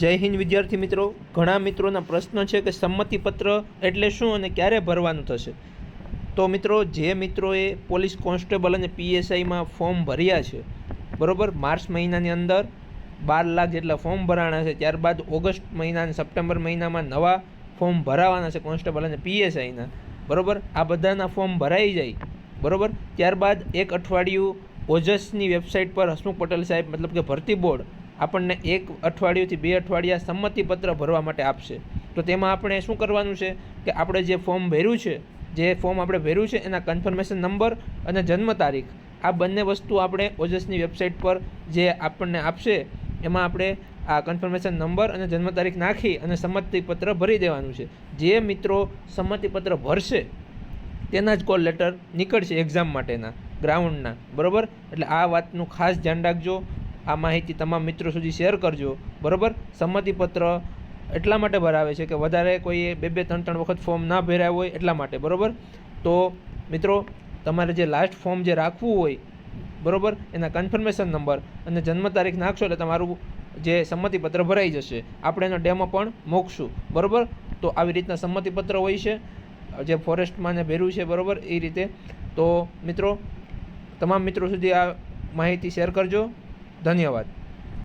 જય હિન્દ વિદ્યાર્થી મિત્રો. ઘણા મિત્રોના પ્રશ્ન છે કે સંમતિપત્ર એટલે શું અને ક્યારે ભરવાનું થશે? તો મિત્રો, જે મિત્રોએ પોલીસ કોન્સ્ટેબલ અને પીએસઆઈમાં ફોર્મ ભર્યા છે, બરાબર, માર્ચ મહિનાની અંદર બાર લાખ જેટલા ફોર્મ ભરાણા છે, ત્યારબાદ ઓગસ્ટ મહિના અને સપ્ટેમ્બર મહિનામાં નવા ફોર્મ ભરાવાના છે કોન્સ્ટેબલ અને પીએસઆઈના, બરાબર? આ બધાના ફોર્મ ભરાઈ જાય, બરાબર? ત્યારબાદ એક અઠવાડિયું ઓજસની વેબસાઇટ પર હસમુખ પટેલ સાહેબ, મતલબ કે ભરતી બોર્ડ આપણને એક અઠવાડિયુંથી બે અઠવાડિયા સંમતિપત્ર ભરવા માટે આપશે. તો તેમાં આપણે શું કરવાનું છે કે આપણે જે ફોર્મ ભર્યું છે, જે ફોર્મ આપણે ભર્યું છે એના કન્ફર્મેશન નંબર અને જન્મ તારીખ, આ બંને વસ્તુ આપણે ઓજસની વેબસાઇટ પર જે આપણને આપશે, એમાં આપણે આ કન્ફર્મેશન નંબર અને જન્મ તારીખ નાખી અને સંમતિપત્ર ભરી દેવાનું છે. જે મિત્રો સંમતિપત્ર ભરશે, તેના જ કોલ લેટર નીકળશે એક્ઝામ માટેના, ગ્રાઉન્ડના. બરાબર? એટલે આ વાતનું ખાસ ધ્યાન રાખજો. આ માહિતી તમામ મિત્રો સુધી શેર કરજો. બરાબર? સંમતિપત્ર એટલા માટે ભરાવે છે કે વધારે કોઈએ બે બે, ત્રણ ત્રણ વખત ફોર્મ ના ભર્યા હોય એટલા માટે. બરાબર? તો મિત્રો, તમારે જે લાસ્ટ ફોર્મ જે રાખવું હોય, બરાબર? એના કન્ફર્મેશન નંબર અને જન્મ તારીખ નાખશો એટલે તમારું જે સંમતિપત્ર ભરાઈ જશે. આપણે એનો ડેમો પણ મૂકશું. બરાબર? તો આવી રીતના સંમતિપત્ર હોય છે. જે ફોરેસ્ટમાં ને છે, બરાબર? એ રીતે. તો મિત્રો, તમામ મિત્રો સુધી આ માહિતી શેર કરજો. ધન્યવાદ.